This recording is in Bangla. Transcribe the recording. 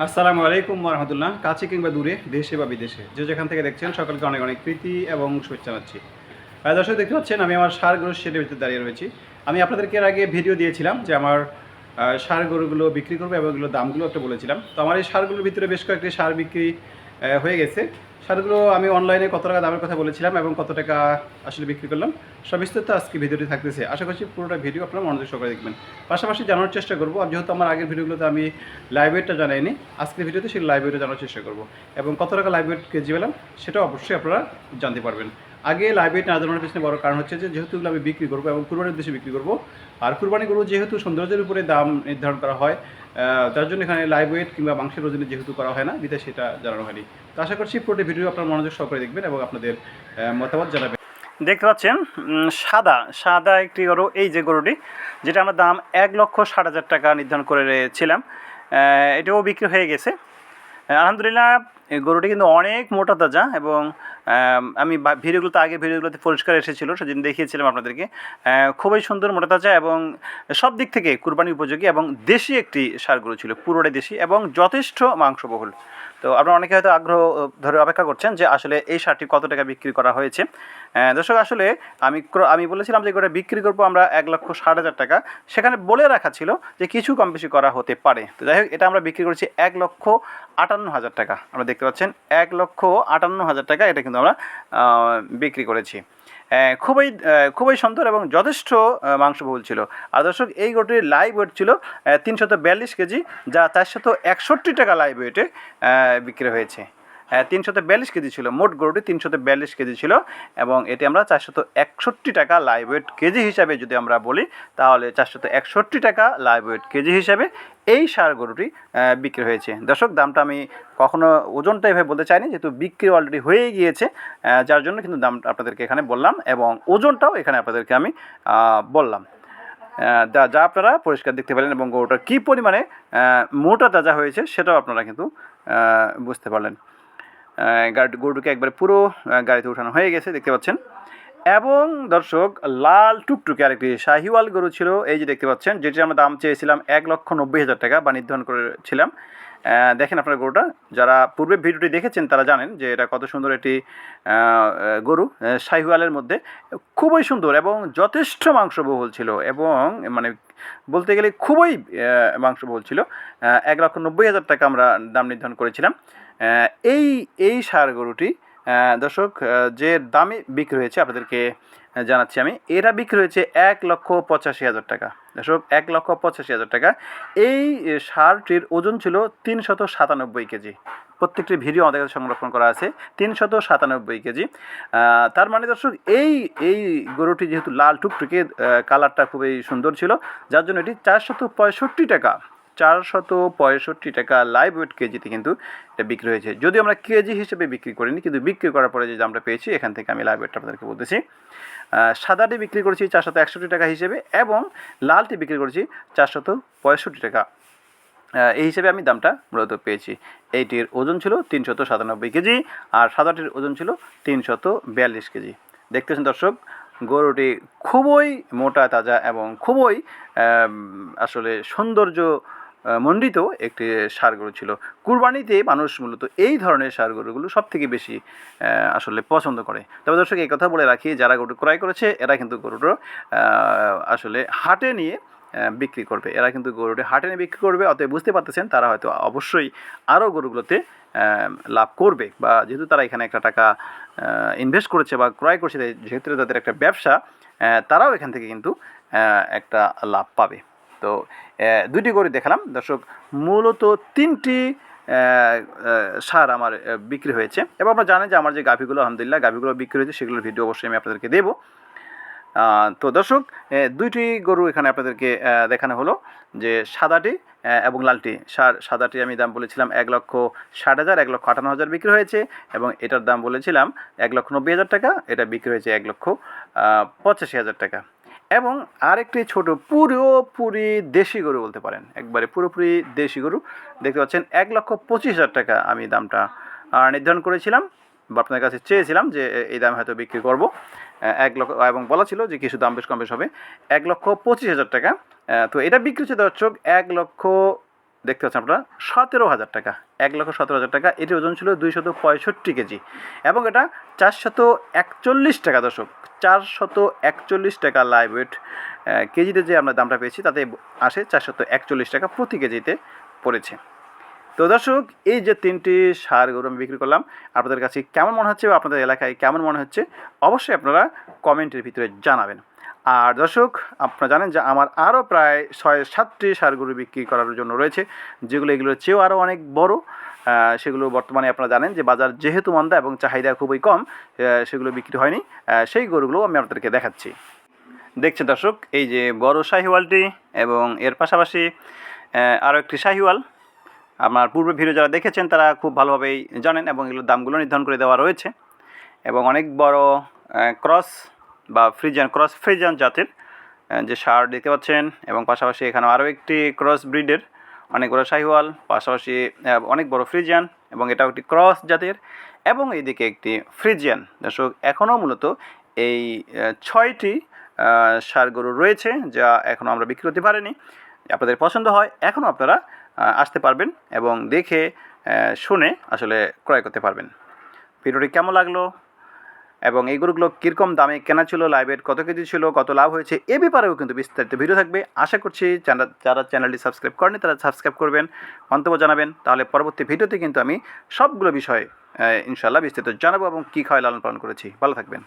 আসসালামু আলাইকুম রহমতুল্লাহ। কাছে কিংবা দূরে, দেশে বা বিদেশে, যে যেখান থেকে দেখছেন সকলকে অনেক অনেক প্রীতি এবং শুভেচ্ছা জানাচ্ছি। দর্শক, দেখতে পাচ্ছেন আমি আমার সার গরুর শেডের ভিতরে দাঁড়িয়ে রয়েছি। আমি আপনাদেরকে এর আগে ভিডিও দিয়েছিলাম যে আমার সার গরুগুলো বিক্রি করব এবং এগুলোর দামগুলো একটা বলেছিলাম। তো আমার এই সারগুলোর ভিতরে বেশ কয়েকটি সার বিক্রি হয়ে গেছে। সারগুলো আমি অনলাইনে কত টাকা দামের কথা বলেছিলাম এবং কত টাকা আসলে বিক্রি করলাম, সব বিস্তারিত আজকে ভিডিওটি থাকতেছে। আশা করছি পুরোটা ভিডিও আপনারা মনোযোগ সহকারে দেখবেন। পাশাপাশি জানার চেষ্টা করব, আর যেহেতু আমার আগের ভিডিওগুলোতে আমি লাইব্রেরিটা জানাইনি আজকের ভিডিওতে সেই লাইব্রেরিটা জানার চেষ্টা করব। এবং কত টাকা ওয়েট কেজি পেলাম সেটা অবশ্যই আপনারা জানতে পারবেন। আগে ওয়েট না জানানোর পিছনে বড় কারণ হচ্ছে যে যেহেতু আমি বিক্রি করব এবং কুরবানির উদ্দেশ্যে বিক্রি করব, আর কুরবানি গরু যেহেতু সৌন্দর্যের উপরে দাম নির্ধারণ করা হয় যার জন্য এখানে লাইভ ওয়েট কিংবা মাংসের ওজনে যেহেতু করা হয় না বিধায় সেটা জানানো হয়নি। তো আশা করছি পুরোটি ভিডিও আপনার মনোযোগ সহকারে দেখবেন এবং আপনাদের মতামত জানাবেন। দেখতে পাচ্ছেন সাদা সাদা একটি গরু, এই যে গরুটি, যেটা আমরা দাম এক লক্ষ ষাট হাজার টাকা নির্ধারণ করেছিলাম এটাও বিক্রি হয়ে গেছে। আলহামদুলিল্লাহ এই গরুটি কিন্তু অনেক মোটা তাজা এবং, আমি ভিডিওগুলোতে আগে ভিডিওগুলোতে পরিষ্কার এসেছিল সেদিন দেখিয়েছিলাম আপনাদেরকে। খুবই সুন্দর মোটা তাজা এবং সব দিক থেকে কুরবানি উপযোগী এবং দেশি একটি সার গরু ছিল, পুরোটাই দেশি এবং যথেষ্ট মাংসবহুল। তো আপনারা অনেকে হয়তো আগ্রহ ধরে অপেক্ষা করছেন যে আসলে এই সারটি কত টাকা বিক্রি করা হয়েছে। দর্শক, আসলে আমি আমি বলেছিলাম যে গোটা বিক্রি করব আমরা এক লক্ষ ষাট হাজার টাকা। সেখানে বলে রাখা ছিল যে কিছু কম বেশি করা হতে পারে। তো যাই হোক, এটা আমরা বিক্রি করেছি এক লক্ষ আটান্ন হাজার টাকা। আমরা দেখতে পাচ্ছেন, এক লক্ষ আটান্ন হাজার টাকা এটা কিন্তু আমরা বিক্রি করেছি। খুবই খুবই সুন্দর এবং যথেষ্ট মাংস মাংসবহুল ছিল। আর দর্শক, এই গরুটির লাইভ ওয়েট ছিল তিনশত বিয়াল্লিশ কেজি, যা চারশত একষট্টি টাকা লাইভ ওয়েটে বিক্রি হয়েছে। তিনশত বিয়াল্লিশ কেজি ছিল। মোট গরুটি তিনশত বিয়াল্লিশ কেজি ছিল এবং এটি আমরা চারশত একষট্টি টাকা লাইভ ওয়েট কেজি হিসাবে যদি আমরা বলি, তাহলে চারশত একষট্টি টাকা লাইভ ওয়েট কেজি হিসাবে এই সার গরুটি বিক্রি হয়েছে। দর্শক, দামটা আমি কখনো ওজনটা এভাবে বলতে চাইনি, যেহেতু বিক্রি অলরেডি হয়ে গিয়েছে যার জন্য কিন্তু দাম আপনাদেরকে এখানে বললাম এবং ওজনটাও এখানে আপনাদেরকে আমি বললাম। যা আপনারা পরিষ্কার দেখতে পেলেন এবং গরুটার কী পরিমাণে মোটা তাজা হয়েছে সেটাও আপনারা কিন্তু বুঝতে পারলেন। গরুটাকে একবারে পুরো গাড়িতে উঠানো হয়ে গেছে, দেখতে পাচ্ছেন। এবং দর্শক, লাল টুকটুকে আরেকটি শাহিওয়াল গরু ছিল। এই যে দেখতে পাচ্ছেন যেটি আমরা দাম চেয়েছিলাম এক লক্ষ নব্বই হাজার টাকা বা নির্ধারণ করেছিলাম। দেখেন আপনার গরুটা। যারা পূর্বে ভিডিওটি দেখেছেন, তারা জানেন যে এটা কত সুন্দর একটি গরু শাহিওয়ালের মধ্যে। খুবই সুন্দর এবং যথেষ্ট মাংসবহুল ছিল এবং মানে বলতে গেলে খুবই মাংসবহুল ছিল। এক লক্ষ নব্বই হাজার টাকা আমরা দাম নির্ধারণ করেছিলাম। এই এই সার গরুটি দর্শক যে দামে বিক্রি হয়েছে, আপনাদেরকে জানাচ্ছি আমি। এরা বিক্রি হয়েছে এক লক্ষ পঁচাশি হাজার টাকা। দর্শক, এক লক্ষ পঁচাশি হাজার টাকা। এই সারটির ওজন ছিল তিনশত সাতানব্বই কেজি। প্রত্যেকটি ভিডিও আমাদের কাছে সংরক্ষণ করা আছে, তিনশত সাতানব্বই কেজি। তার মানে দর্শক, এই এই গরুটি যেহেতু লাল টুকটুকে কালারটা খুবই সুন্দর ছিল, যার জন্য এটি চারশত পঁয়ষট্টি টাকা। চারশত পঁয়ষট্টি টাকা লাইভ ওয়েট কেজিতে কিন্তু এটা বিক্রি হয়েছে। যদি আমরা কেজি হিসেবে বিক্রি করিনি, কিন্তু বিক্রি করার পরে যে দামটা পেয়েছি, এখান থেকে আমি লাইভ ওয়েটটা আপনাদেরকে বলতেছি। সাদাটি বিক্রি করেছি চারশত একষট্টি টাকা হিসেবে এবং লালটি বিক্রি করেছি চারশত পঁয়ষট্টি টাকা। এই হিসেবে আমি দামটা মূলত পেয়েছি। এইটির ওজন ছিল তিনশত সাতানব্বই কেজি আর সাদাটির ওজন ছিল তিনশত বিয়াল্লিশ কেজি। দেখতেছেন দর্শক, গরুটি খুবই মোটা, তাজা এবং খুবই আসলে সৌন্দর্য মণ্ডিত একটি সার গরু ছিল। কুরবানিতে মানুষ মূলত এই ধরনের সার গরুগুলো সব থেকে বেশি আসলে পছন্দ করে। তবে দর্শক, এই কথা বলে রাখি, যারা গরু ক্রয় করেছে, এরা কিন্তু গরুটা আসলে হাটে নিয়ে বিক্রি করবে। এরা কিন্তু গরুটি হাটে নিয়ে বিক্রি করবে, অতএব বুঝতে পারতেছেন, তারা হয়তো অবশ্যই আরও গরুগুলোতে লাভ করবে। বা যেহেতু তারা এখানে একটা টাকা ইনভেস্ট করেছে বা ক্রয় করছে যেহেতু তাদের একটা ব্যবসা তারাও এখান থেকে কিন্তু একটা লাভ পাবে। তো দুটি গরু দেখালাম। দর্শক, মূলত তিনটি সার আমার বিক্রি হয়েছে। এবং আপনারা জানেন যে আমার যে গাভিগুলো, আলহামদুলিল্লাহ গাভিগুলো বিক্রি হয়েছে, সেগুলোর ভিডিও অবশ্যই আমি আপনাদেরকে দেবো। তো দর্শক দুইটি গরু এখানে আপনাদেরকে দেখানো হলো, যে সাদাটি এবং লালটি। সার, সাদাটি আমি দাম বলেছিলাম এক লক্ষ ষাট হাজার, এক লক্ষ আটান্ন হাজার বিক্রি হয়েছে এবং এটার দাম বলেছিলাম এক লক্ষ নব্বই হাজার টাকা, এটা বিক্রি হয়েছে এক লক্ষ পঁচাশি হাজার টাকা। এবং আরেকটি ছোট পুরোপুরি দেশি গরু বলতে পারেন। একবারে পুরোপুরি দেশি গরু। দেখতে পাচ্ছেন, এক লক্ষ পঁচিশ হাজার টাকা আমি দামটা নির্ধারণ করেছিলাম বা আপনার কাছে চেয়েছিলাম যে এই দামে হয়তো বিক্রি করব। এক লক্ষ, এবং বলা ছিল যে কিছু দাম বেশ কম বেশ হবে। এক লক্ষ পঁচিশ হাজার টাকা। তো এটা বিক্রি হচ্ছে দর্শক এক লক্ষ, দেখতে পাচ্ছেন আপনারা, সতেরো হাজার টাকা। এক লক্ষ সতেরো হাজার টাকা। এটির ওজন ছিল দুইশত পঁয়ষট্টি কেজি। এবং এটা চারশত একচল্লিশ টাকা দর্শক। চারশত একচল্লিশ টাকা লাইভ ওয়েট কেজিতে যে আমরা দামটা পেয়েছি, তাতে আসে চারশত একচল্লিশ টাকা প্রতি কেজিতে পড়েছে। তো দর্শক, এই যে তিনটি সার গরু আমি বিক্রি করলাম, আপনাদের কাছে কেমন মনে হচ্ছে বা আপনাদের এলাকায় কেমন মনে হচ্ছে, অবশ্যই আপনারা কমেন্টের ভিতরে জানাবেন। আর দর্শক, আপনারা জানেন যে আমার আরও প্রায় ছয় সাতটি সার গরু বিক্রি করার জন্য রয়েছে, যেগুলো এগুলোর চেয়েও আরও অনেক বড়। সেগুলো বর্তমানে আপনারা জানেন যে বাজার যেহেতু মন্দা এবং চাহিদা খুবই কম সেগুলো বিক্রি হয়নি। সেই গরুগুলো আমি আপনাদেরকে দেখাচ্ছি। দেখছেন দর্শক, এই যে বড় শাহিওয়ালটি এবং এর পাশাপাশি আরও একটি শাহিওয়াল। আমার পূর্বে ভিডিও যারা দেখেছেন তারা খুব ভালোভাবেই জানেন এবং এগুলোর দামগুলো নির্ধারণ করে দেওয়া রয়েছে। এবং অনেক বড় ক্রস বা ফ্রিজান ক্রস ফ্রিজান জাতের যে সার দেখতে পাচ্ছেন। এবং পাশাপাশি এখানে আরও একটি ক্রস ব্রিডের। অনেক বড় শাহিওয়াল, পাশাপাশি অনেক বড় ফ্রিজিয়ান এবং এটাও একটি ক্রস জাতের এবং এইদিকে একটি ফ্রিজিয়ান। দর্শক, এখনও মূলত এই ছয়টি ষাঁড় গরু রয়েছে যা এখনও আমরা বিক্রি করতে পারিনি। আপনাদের পছন্দ হয়, এখনও আপনারা আসতে পারবেন এবং দেখে শুনে আসলে ক্রয় করতে পারবেন। ভিডিওটি কেমন লাগল? এবং এই গরুগুলো কীরকম দামে কেনা ছিল লাইভের কত কেজি ছিল, কত লাভ হয়েছে, এ ব্যাপারেও কিন্তু বিস্তারিত ভিডিও থাকবে। আশা করছি যারা চ্যানেলটি সাবস্ক্রাইব করেনি তারা সাবস্ক্রাইব করবেন, মন্তব্য জানাবেন। তাহলে পরবর্তী ভিডিওতে কিন্তু আমি সবগুলো বিষয়ে ইনশাল্লাহ বিস্তারিত জানাব এবং কী খাওয়াই লালন পালন করেছি। ভালো থাকবেন।